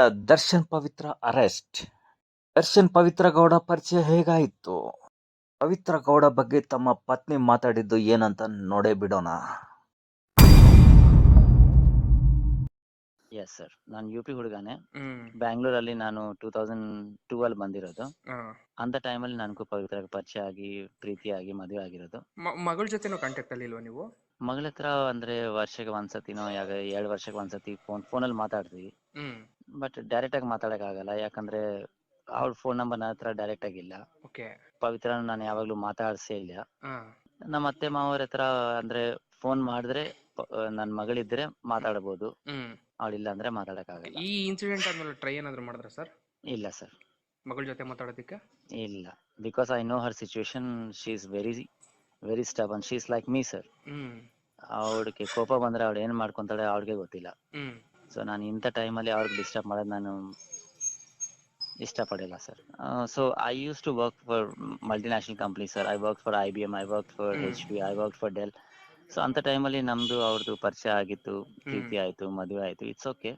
Darshan Pavithra arrest. Darshan Pavithra Gowda ಪರಿಚಯ ಹೇಗಾಯಿತು? ಪವಿತ್ರ ಗೌಡ ಬಗ್ಗೆ ತಮ್ಮ ಪತ್ನಿ ಮಾತಾಡಿದ್ದು ಏನಂತ ನೋಡೇ ಬಿಡೋಣ. ಎಸ್ ಸರ್ ನಾನು ಯು ಪಿ ಹುಡುಗನೇ. ಬ್ಯಾಂಗ್ಳೂರಲ್ಲಿ ನಾನು ಟೂ ತೌಸಂಡ್ ಟೂ ಅಲ್ಲಿ ಬಂದಿರೋದು. ಅಂತ ಟೈಮಲ್ಲಿ ನನಗೂ ಪವಿತ್ರ ಪರಿಚಯ ಆಗಿ ಪ್ರೀತಿಯಾಗಿ ಮದುವೆ ಆಗಿರೋದು. ಮಗಳ ಜೊತೆ ಕಾಂಟ್ಯಾಕ್ಟ್ ಅಲ್ಲಿ ಇಲ್ವಾ ನೀವು? ಮಗಳ ಹತ್ರ ಅಂದ್ರೆ ವರ್ಷಕ್ಕೆ ಒಂದ್ಸತಿನೋ ಯಾವಾಗ ಎರಡು ವರ್ಷಕ್ಕೆ ಒಂದ್ಸತಿ ಫೋನ್ ಫೋನಲ್ಲಿ ಮಾತಾಡ್ತೀವಿ. ಹ್ಮ್. ಬಟ್ ಡೈರೆಕ್ಟ್ ಆಗಿ ಮಾತಾಡಕ್ ಆಗಲ್ಲ. ಯಾಕಂದ್ರೆ ಅವ್ಳ ಫೋನ್ ನಂಬರ್ ನನ್ನ ಹತ್ರ ಡೈರೆಕ್ಟ್ ಆಗಿಲ್ಲ ಪವಿತ್ರ ನಾನು ಯಾವಾಗ್ಲೂ ಮಾತಾಡ್ಸೇ ಇಲ್ಲ. ನಮ್ಮ ಅತ್ತೆ ಮಾವರ ಹತ್ರ ಅಂದ್ರೆ ಫೋನ್ ಮಾಡಿದ್ರೆ ನನ್ನ ಮಗಳಿದ್ರೆ ಮಾತಾಡಬಹುದು ಅವಳು ಇಲ್ಲ ಅಂದ್ರೆ ಮಾತಾಡಕ್ ಆಗಲ್ಲ ಈ ಇನ್ಸಿಡೆಂಟ್ ಆದ್ಮೇಲೆ ಟ್ರೈ ಏನಾದ್ರು ಮಾಡಿದ್ರ ಸರ್? ಇಲ್ಲ ಸರ್. ಮಗಳ ಜೊತೆ ಮಾತಾಡೋದಕ್ಕೆ? ಇಲ್ಲ. Because I know her situation she is very very stubborn she is like me sir hmm. ಅವಳಿಗೆ ಕೋಪ ಬಂದ್ರೆ ಅವಳು ಏನ್ ಮಾಡ್ಕೊಂತಾಳೆ ಅವ್ಳಿಗೆ ಗೊತ್ತಿಲ್ಲ. ಹ್ಮ್. ಸೊ ನಾನು ಇಂಥ ಟೈಮಲ್ಲಿ ಅವ್ರಿಗೆ ಡಿಸ್ಟರ್ಬ್ ಮಾಡೋದು ನಾನು ಇಷ್ಟಪಡಿಲ್ಲ sir so I used to work for multinational company sir I work for I B M I work for. H P I work for Dell so ಅಂತ ಟೈಮಲ್ಲಿ ನಮ್ದು ಅವ್ರದ್ದು ಪರಿಚಯ ಆಗಿತ್ತು ಪ್ರೀತಿ ಆಯ್ತು ಮದುವೆ ಆಯ್ತು it's okay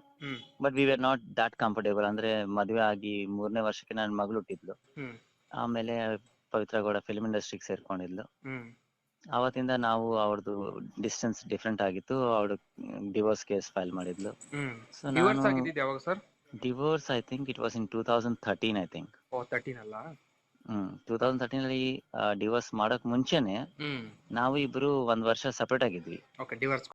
but we are not that comfortable ಅಂದ್ರೆ ಮದುವೆ ಆಗಿ ಮೂರನೇ ವರ್ಷಕ್ಕೆ ನನ್ನ ಮಗಳು ಹುಟ್ಟಿದ್ಲು. ಆಮೇಲೆ ಪವಿತ್ರ ಗೌಡ ಫಿಲ್ಮ್ ಇಂಡಸ್ಟ್ರಿಗೆ ಸೇರ್ಕೊಂಡಿದ್ಲು. ಅವತ್ತಿಂದ ನಾವು ಅವ್ರದ್ದು ಡಿಸ್ಟೆನ್ಸ್ ಡಿಫ್ರೆಂಟ್ ಆಗಿತ್ತು. ಅವಳು ಡಿವೋರ್ಸ್ ಕೇಸ್ ಫೈಲ್ ಮಾಡಿದ್ಲು. ಸೊ ಡಿವೋರ್ಸ್ ನಾನು I think it was in two thousand thirteen I think ಅಲ್ಲ? ಹ್ಮ್. ಟೂ ತೌಸಂಡ್ ಥರ್ಟೀನ್ ಅಲ್ಲಿ ಡಿವೋರ್ಸ್ ಮಾಡಕ್ ಮುಂಚೆನೆ ನಾವು ಇಬ್ರು ಒಂದ್ ವರ್ಷ ಸಪರೇಟ್ ಆಗಿದ್ವಿ. Okay divorce